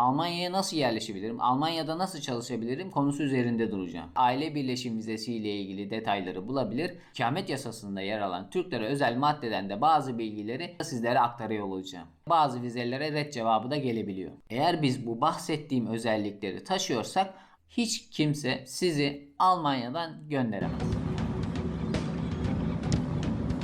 Almanya'ya nasıl yerleşebilirim? Almanya'da nasıl çalışabilirim? Konusu üzerinde duracağım. Aile birleşim vizesi ile ilgili detayları bulabilir. İkamet yasasında yer alan Türklere özel maddeden de bazı bilgileri sizlere aktarıyor olacağım. Bazı vizelere red cevabı da gelebiliyor. Eğer biz bu bahsettiğim özellikleri taşıyorsak hiç kimse sizi Almanya'dan gönderemez.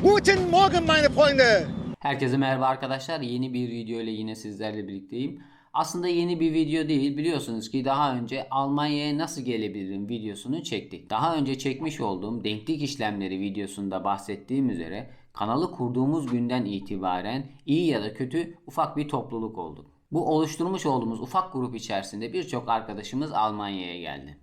Guten Morgen, meine Freunde! Herkese merhaba arkadaşlar. Yeni bir video ile yine sizlerle birlikteyim. Aslında yeni bir video değil. Biliyorsunuz ki daha önce Almanya'ya nasıl gelebilirim videosunu çektik. Daha önce çekmiş olduğum denklik işlemleri videosunda bahsettiğim üzere kanalı kurduğumuz günden itibaren iyi ya da kötü ufak bir topluluk olduk. Bu oluşturmuş olduğumuz ufak grup içerisinde birçok arkadaşımız Almanya'ya geldi.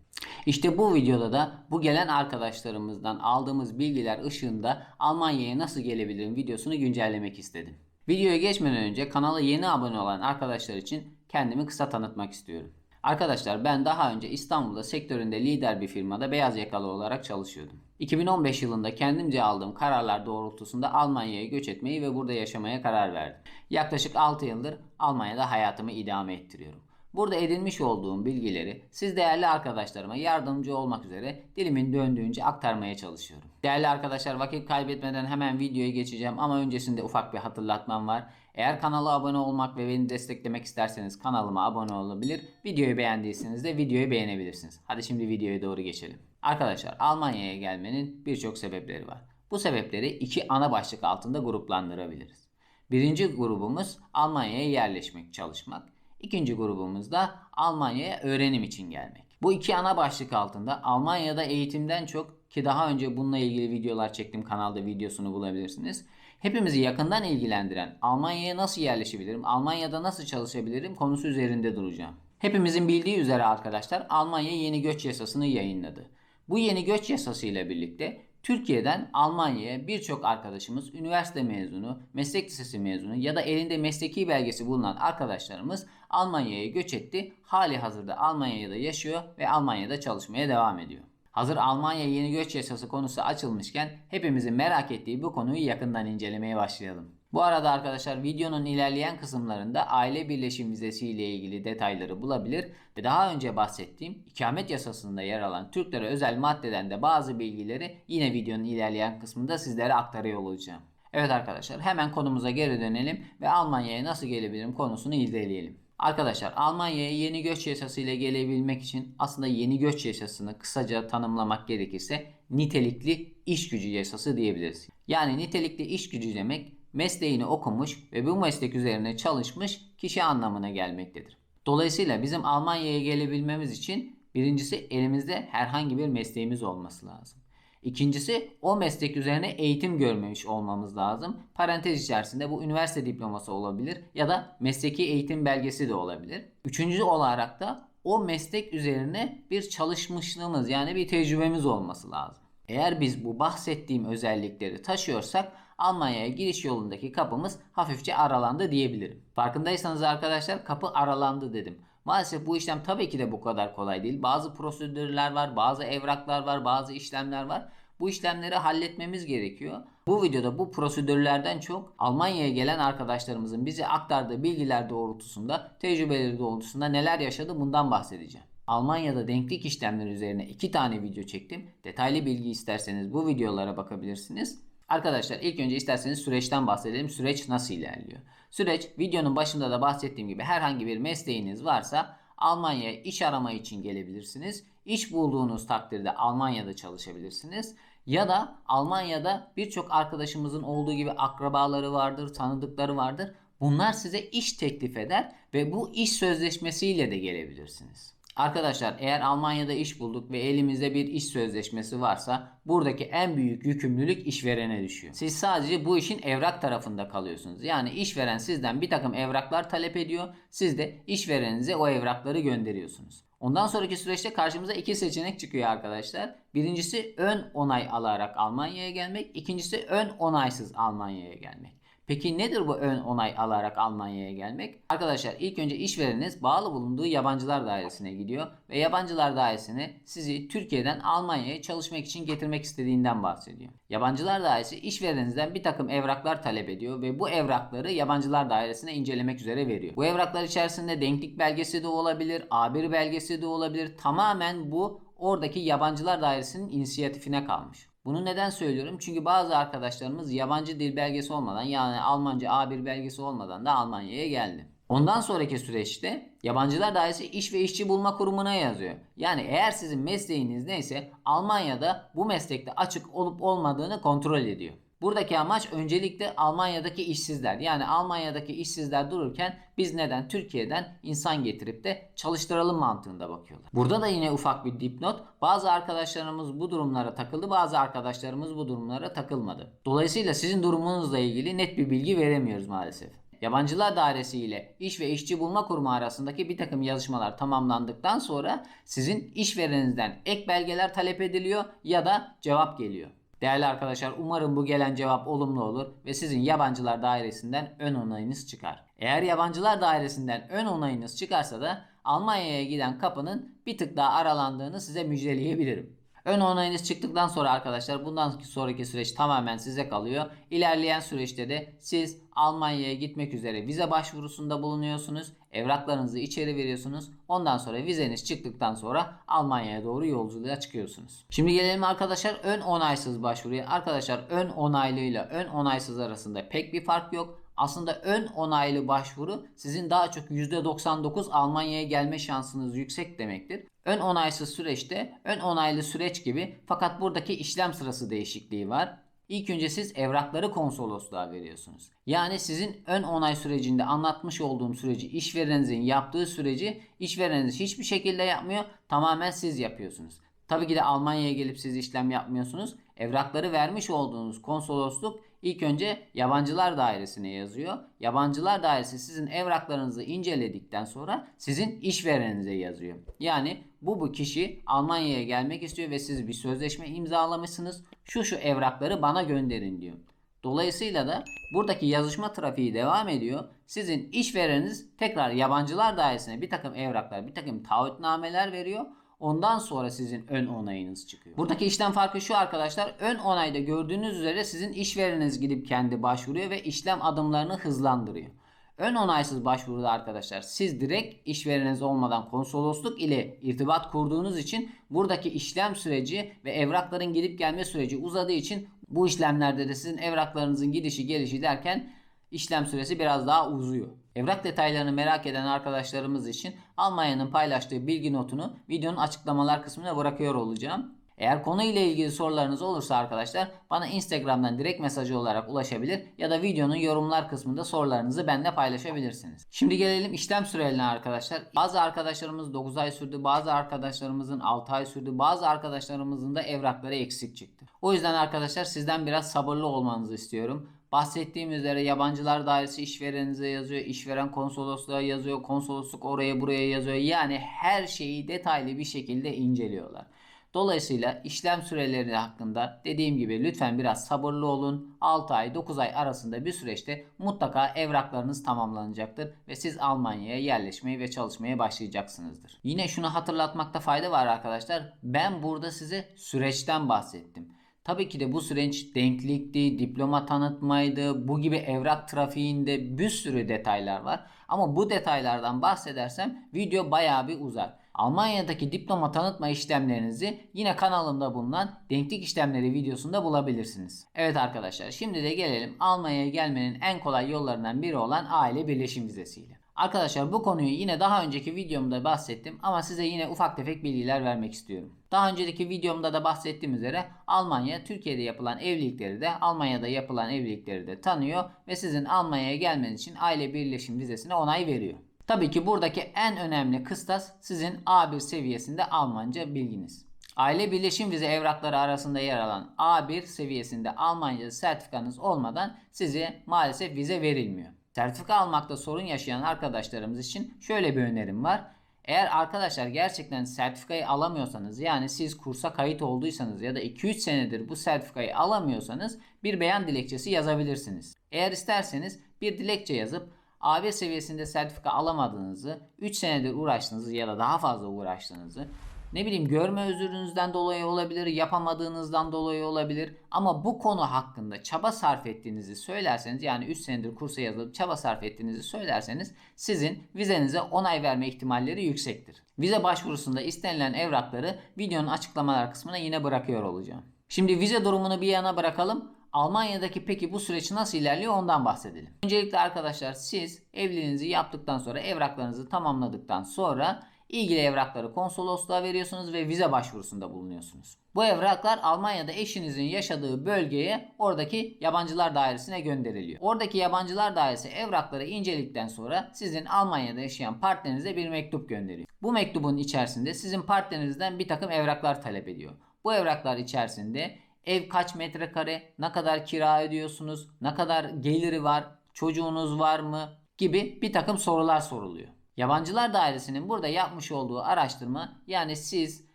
İşte bu videoda da bu gelen arkadaşlarımızdan aldığımız bilgiler ışığında Almanya'ya nasıl gelebilirim videosunu güncellemek istedim. Videoya geçmeden önce kanala yeni abone olan arkadaşlar için kendimi kısa tanıtmak istiyorum. Arkadaşlar ben daha önce İstanbul'da sektöründe lider bir firmada beyaz yakalı olarak çalışıyordum. 2015 yılında kendimce aldığım kararlar doğrultusunda Almanya'ya göç etmeyi ve burada yaşamaya karar verdim. Yaklaşık 6 yıldır Almanya'da hayatımı idame ettiriyorum. Burada edinmiş olduğum bilgileri siz değerli arkadaşlarıma yardımcı olmak üzere dilimin döndüğünce aktarmaya çalışıyorum. Değerli arkadaşlar vakit kaybetmeden hemen videoya geçeceğim ama öncesinde ufak bir hatırlatmam var. Eğer kanala abone olmak ve beni desteklemek isterseniz kanalıma abone olabilir. Videoyu beğendiyseniz de videoyu beğenebilirsiniz. Hadi şimdi videoya doğru geçelim. Arkadaşlar Almanya'ya gelmenin birçok sebepleri var. Bu sebepleri iki ana başlık altında gruplandırabiliriz. Birinci grubumuz Almanya'ya yerleşmek, çalışmak. İkinci grubumuzda Almanya'ya öğrenim için gelmek. Bu iki ana başlık altında Almanya'da eğitimden çok ki daha önce bununla ilgili videolar çektim kanalda videosunu bulabilirsiniz. Hepimizi yakından ilgilendiren Almanya'ya nasıl yerleşebilirim, Almanya'da nasıl çalışabilirim konusu üzerinde duracağım. Hepimizin bildiği üzere arkadaşlar Almanya yeni göç yasasını yayınladı. Bu yeni göç yasası ile birlikte Türkiye'den Almanya'ya birçok arkadaşımız üniversite mezunu, meslek lisesi mezunu ya da elinde mesleki belgesi bulunan arkadaşlarımız Almanya'ya göç etti. Hali hazırda Almanya'da yaşıyor ve Almanya'da çalışmaya devam ediyor. Hazır Almanya yeni göç yasası konusu açılmışken hepimizin merak ettiği bu konuyu yakından incelemeye başlayalım. Bu arada arkadaşlar videonun ilerleyen kısımlarında aile birleşim vizesi ile ilgili detayları bulabilir ve daha önce bahsettiğim ikamet yasasında yer alan Türklere özel maddeden de bazı bilgileri yine videonun ilerleyen kısmında sizlere aktarıyor olacağım. Evet arkadaşlar hemen konumuza geri dönelim ve Almanya'ya nasıl gelebilirim konusunu irdeleyelim. Arkadaşlar Almanya'ya yeni göç yasası ile gelebilmek için aslında yeni göç yasasını kısaca tanımlamak gerekirse nitelikli iş gücü yasası diyebiliriz. Yani nitelikli iş gücü demek mesleğini okumuş ve bu meslek üzerine çalışmış kişi anlamına gelmektedir. Dolayısıyla bizim Almanya'ya gelebilmemiz için birincisi elimizde herhangi bir mesleğimiz olması lazım. İkincisi o meslek üzerine eğitim görmemiş olmamız lazım. Parantez içerisinde bu üniversite diploması olabilir ya da mesleki eğitim belgesi de olabilir. Üçüncü olarak da o meslek üzerine bir çalışmışlığımız yani bir tecrübemiz olması lazım. Eğer biz bu bahsettiğim özellikleri taşıyorsak Almanya'ya giriş yolundaki kapımız hafifçe aralandı diyebilirim. Farkındaysanız arkadaşlar kapı aralandı dedim. Maalesef bu işlem tabii ki de bu kadar kolay değil. Bazı prosedürler var, bazı evraklar var, bazı işlemler var. Bu işlemleri halletmemiz gerekiyor. Bu videoda bu prosedürlerden çok Almanya'ya gelen arkadaşlarımızın bize aktardığı bilgiler doğrultusunda, tecrübeleri doğrultusunda neler yaşadı bundan bahsedeceğim. Almanya'da denklik işlemleri üzerine iki tane video çektim. Detaylı bilgi isterseniz bu videolara bakabilirsiniz. Arkadaşlar ilk önce isterseniz süreçten bahsedelim. Süreç nasıl ilerliyor? Süreç videonun başında da bahsettiğim gibi herhangi bir mesleğiniz varsa Almanya'ya iş arama için gelebilirsiniz. İş bulduğunuz takdirde Almanya'da çalışabilirsiniz. Ya da Almanya'da birçok arkadaşımızın olduğu gibi akrabaları vardır, tanıdıkları vardır. Bunlar size iş teklif eder ve bu iş sözleşmesiyle de gelebilirsiniz. Arkadaşlar eğer Almanya'da iş bulduk ve elimizde bir iş sözleşmesi varsa buradaki en büyük yükümlülük işverene düşüyor. Siz sadece bu işin evrak tarafında kalıyorsunuz. Yani işveren sizden bir takım evraklar talep ediyor. Siz de işvereninize o evrakları gönderiyorsunuz. Ondan sonraki süreçte karşımıza iki seçenek çıkıyor arkadaşlar. Birincisi ön onay alarak Almanya'ya gelmek. ikincisi ön onaysız Almanya'ya gelmek. Peki nedir bu ön onay alarak Almanya'ya gelmek? Arkadaşlar ilk önce işvereniniz bağlı bulunduğu yabancılar dairesine gidiyor ve yabancılar dairesine sizi Türkiye'den Almanya'ya çalışmak için getirmek istediğinden bahsediyor. Yabancılar dairesi işvereninizden bir takım evraklar talep ediyor ve bu evrakları yabancılar dairesine incelemek üzere veriyor. Bu evraklar içerisinde denklik belgesi de olabilir, A1 belgesi de olabilir. Tamamen bu oradaki yabancılar dairesinin inisiyatifine kalmış. Bunu neden söylüyorum? Çünkü bazı arkadaşlarımız yabancı dil belgesi olmadan yani Almanca A1 belgesi olmadan da Almanya'ya geldi. Ondan sonraki süreçte yabancılar dairesi iş ve işçi bulma kurumuna yazıyor. Yani eğer sizin mesleğiniz neyse Almanya'da bu meslekte açık olup olmadığını kontrol ediyor. Buradaki amaç öncelikle Almanya'daki işsizler. Yani Almanya'daki işsizler dururken biz neden Türkiye'den insan getirip de çalıştıralım mantığında bakıyorlar. Burada da yine ufak bir dipnot. Bazı arkadaşlarımız bu durumlara takıldı, bazı arkadaşlarımız bu durumlara takılmadı. Dolayısıyla sizin durumunuzla ilgili net bir bilgi veremiyoruz maalesef. Yabancılar Dairesi ile İş ve İşçi Bulma Kurumu arasındaki bir takım yazışmalar tamamlandıktan sonra sizin işvereninizden ek belgeler talep ediliyor ya da cevap geliyor. Değerli arkadaşlar umarım bu gelen cevap olumlu olur ve sizin yabancılar dairesinden ön onayınız çıkar. Eğer yabancılar dairesinden ön onayınız çıkarsa da Almanya'ya giden kapının bir tık daha aralandığını size müjdeleyebilirim. Ön onayınız çıktıktan sonra arkadaşlar bundan sonraki süreç tamamen size kalıyor. İlerleyen süreçte de siz Almanya'ya gitmek üzere vize başvurusunda bulunuyorsunuz. Evraklarınızı içeri veriyorsunuz. Ondan sonra vizeniz çıktıktan sonra Almanya'ya doğru yolculuğa çıkıyorsunuz. Şimdi gelelim arkadaşlar ön onaysız başvuruya. Arkadaşlar ön onaylıyla ön onaysız arasında pek bir fark yok. Aslında ön onaylı başvuru sizin daha çok %99 Almanya'ya gelme şansınız yüksek demektir. Ön onaysız süreçte ön onaylı süreç gibi fakat buradaki işlem sırası değişikliği var. İlk önce siz evrakları konsolosluğa veriyorsunuz. Yani sizin ön onay sürecinde anlatmış olduğum süreci işvereninizin yaptığı süreci işvereniniz hiçbir şekilde yapmıyor. Tamamen siz yapıyorsunuz. Tabii ki de Almanya'ya gelip siz işlem yapmıyorsunuz. Evrakları vermiş olduğunuz konsolosluk ilk önce yabancılar dairesine yazıyor. Yabancılar dairesi sizin evraklarınızı inceledikten sonra sizin işvereninize yazıyor. Yani bu bu kişi Almanya'ya gelmek istiyor ve siz bir sözleşme imzalamışsınız. Şu şu evrakları bana gönderin diyor. Dolayısıyla da buradaki yazışma trafiği devam ediyor. Sizin işvereniniz tekrar yabancılar dairesine bir takım evraklar, bir takım taahhütnameler veriyor. Ondan sonra sizin ön onayınız çıkıyor. Buradaki işlem farkı şu arkadaşlar. Ön onayda gördüğünüz üzere sizin işvereniniz gidip kendi başvuruyor ve işlem adımlarını hızlandırıyor. Ön onaysız başvuruda arkadaşlar siz direkt işvereniniz olmadan konsolosluk ile irtibat kurduğunuz için buradaki işlem süreci ve evrakların gidip gelme süreci uzadığı için bu işlemlerde de sizin evraklarınızın gidişi gelişi derken işlem süresi biraz daha uzuyor. Evrak detaylarını merak eden arkadaşlarımız için Almanya'nın paylaştığı bilgi notunu videonun açıklamalar kısmına bırakıyor olacağım. Eğer konu ile ilgili sorularınız olursa arkadaşlar bana Instagram'dan direkt mesajı olarak ulaşabilir ya da videonun yorumlar kısmında sorularınızı benimle paylaşabilirsiniz. Şimdi gelelim işlem sürelerine arkadaşlar. Bazı arkadaşlarımız 9 ay sürdü, bazı arkadaşlarımızın 6 ay sürdü, bazı arkadaşlarımızın da evrakları eksik çıktı. O yüzden arkadaşlar sizden biraz sabırlı olmanızı istiyorum. Bahsettiğim üzere yabancılar dairesi işvereninize yazıyor, işveren konsolosluğa yazıyor, konsolosluk oraya buraya yazıyor. Yani her şeyi detaylı bir şekilde inceliyorlar. Dolayısıyla işlem süreleri hakkında dediğim gibi lütfen biraz sabırlı olun. 6 ay 9 ay arasında bir süreçte mutlaka evraklarınız tamamlanacaktır ve siz Almanya'ya yerleşmeye ve çalışmaya başlayacaksınızdır. Yine şunu hatırlatmakta fayda var arkadaşlar. Ben burada size süreçten bahsettim. Tabii ki de bu süreç denklikti, diploma tanıtmaydı, bu gibi evrak trafiğinde bir sürü detaylar var. Ama bu detaylardan bahsedersem video bayağı bir uzar. Almanya'daki diploma tanıtma işlemlerinizi yine kanalımda bulunan denklik işlemleri videosunda bulabilirsiniz. Evet arkadaşlar şimdi de gelelim Almanya'ya gelmenin en kolay yollarından biri olan aile birleşim vizesiyle. Arkadaşlar bu konuyu yine daha önceki videomda bahsettim ama size yine ufak tefek bilgiler vermek istiyorum. Daha önceki videomda da bahsettiğim üzere Almanya Türkiye'de yapılan evlilikleri de Almanya'da yapılan evlilikleri de tanıyor ve sizin Almanya'ya gelmeniz için aile birleşim vizesine onay veriyor. Tabii ki buradaki en önemli kıstas sizin A1 seviyesinde Almanca bilginiz. Aile birleşim vize evrakları arasında yer alan A1 seviyesinde Almanca sertifikanız olmadan size maalesef vize verilmiyor. Sertifika almakta sorun yaşayan arkadaşlarımız için şöyle bir önerim var. Eğer arkadaşlar gerçekten sertifikayı alamıyorsanız yani siz kursa kayıt olduysanız ya da 2-3 senedir bu sertifikayı alamıyorsanız bir beyan dilekçesi yazabilirsiniz. Eğer isterseniz bir dilekçe yazıp AB seviyesinde sertifika alamadığınızı, 3 senedir uğraştığınızı ya da daha fazla uğraştığınızı, ne bileyim görme özürünüzden dolayı olabilir, yapamadığınızdan dolayı olabilir ama bu konu hakkında çaba sarf ettiğinizi söylerseniz yani 3 senedir kursa yazılıp çaba sarf ettiğinizi söylerseniz sizin vizenize onay verme ihtimalleri yüksektir. Vize başvurusunda istenilen evrakları videonun açıklamalar kısmına yine bırakıyor olacağım. Şimdi vize durumunu bir yana bırakalım. Almanya'daki peki bu süreç nasıl ilerliyor ondan bahsedelim. Öncelikle arkadaşlar siz evliliğinizi yaptıktan sonra evraklarınızı tamamladıktan sonra ilgili evrakları konsolosluğa veriyorsunuz ve vize başvurusunda bulunuyorsunuz. Bu evraklar Almanya'da eşinizin yaşadığı bölgeye oradaki yabancılar dairesine gönderiliyor. Oradaki yabancılar dairesi evrakları inceledikten sonra sizin Almanya'da yaşayan partnerinize bir mektup gönderiyor. Bu mektubun içerisinde sizin partnerinizden bir takım evraklar talep ediyor. Bu evraklar içerisinde ev kaç metrekare, ne kadar kira ödüyorsunuz, ne kadar geliri var, çocuğunuz var mı gibi bir takım sorular soruluyor. Yabancılar Dairesi'nin burada yapmış olduğu araştırma yani siz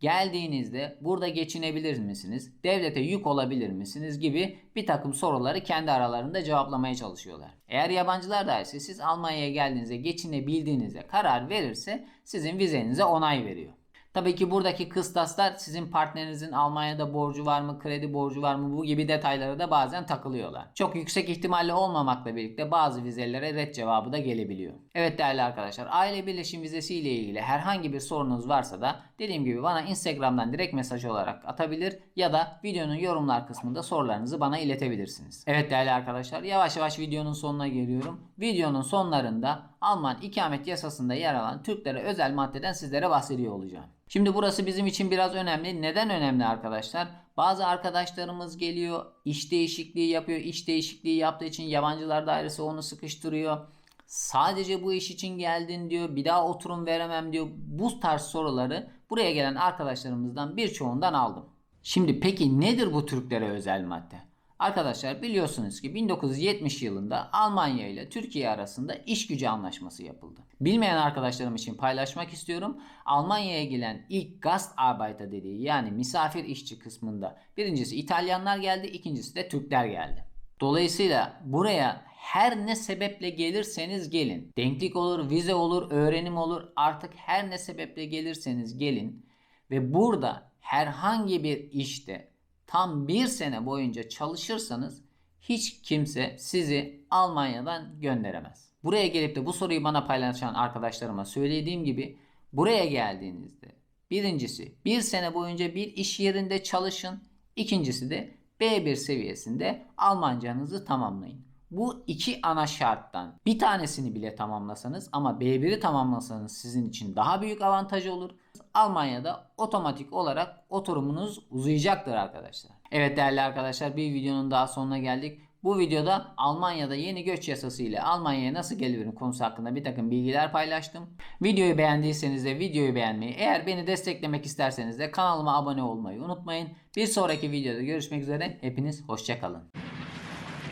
geldiğinizde burada geçinebilir misiniz, devlete yük olabilir misiniz gibi bir takım soruları kendi aralarında cevaplamaya çalışıyorlar. Eğer yabancılar dairesi siz Almanya'ya geldiğinizde geçinebildiğinize karar verirse sizin vizenize onay veriyor. Tabii ki buradaki kıstaslar sizin partnerinizin Almanya'da borcu var mı, kredi borcu var mı bu gibi detaylara da bazen takılıyorlar. Çok yüksek ihtimalle olmamakla birlikte bazı vizelere red cevabı da gelebiliyor. Evet değerli arkadaşlar aile birleşim vizesi ile ilgili herhangi bir sorunuz varsa da dediğim gibi bana Instagram'dan direkt mesaj olarak atabilir ya da videonun yorumlar kısmında sorularınızı bana iletebilirsiniz. Evet değerli arkadaşlar yavaş yavaş videonun sonuna geliyorum. Videonun sonlarında Alman ikamet yasasında yer alan Türklere özel maddeden sizlere bahsediyor olacağım. Şimdi burası bizim için biraz önemli. Neden önemli arkadaşlar? Bazı arkadaşlarımız geliyor, iş değişikliği yapıyor. İş değişikliği yaptığı için yabancılar dairesi onu sıkıştırıyor. Sadece bu iş için geldin diyor. Bir daha oturum veremem diyor. Bu tarz soruları buraya gelen arkadaşlarımızdan birçoğundan aldım. Şimdi peki nedir bu Türklere özel madde? Arkadaşlar biliyorsunuz ki 1970 yılında Almanya ile Türkiye arasında iş gücü anlaşması yapıldı. Bilmeyen arkadaşlarım için paylaşmak istiyorum. Almanya'ya gelen ilk Gastarbeiter dediği yani misafir işçi kısmında birincisi İtalyanlar geldi, ikincisi de Türkler geldi. Dolayısıyla buraya her ne sebeple gelirseniz gelin. Denklik olur, vize olur, öğrenim olur. Artık her ne sebeple gelirseniz gelin. Ve burada herhangi bir işte tam bir sene boyunca çalışırsanız hiç kimse sizi Almanya'dan gönderemez. Buraya gelip de bu soruyu bana paylaşan arkadaşlarıma söylediğim gibi buraya geldiğinizde birincisi bir sene boyunca bir iş yerinde çalışın. İkincisi de B1 seviyesinde Almancanızı tamamlayın. Bu iki ana şarttan bir tanesini bile tamamlasanız ama B1'i tamamlasanız sizin için daha büyük avantaj olur. Almanya'da otomatik olarak oturumunuz uzayacaktır arkadaşlar. Evet değerli arkadaşlar bir videonun daha sonuna geldik. Bu videoda Almanya'da yeni göç yasası ile Almanya'ya nasıl gelirim konusu hakkında bir takım bilgiler paylaştım. Videoyu beğendiyseniz de videoyu beğenmeyi, eğer beni desteklemek isterseniz de kanalıma abone olmayı unutmayın. Bir sonraki videoda görüşmek üzere. Hepiniz hoşçakalın.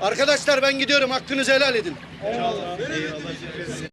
Arkadaşlar ben gidiyorum. Hakkınızı helal edin.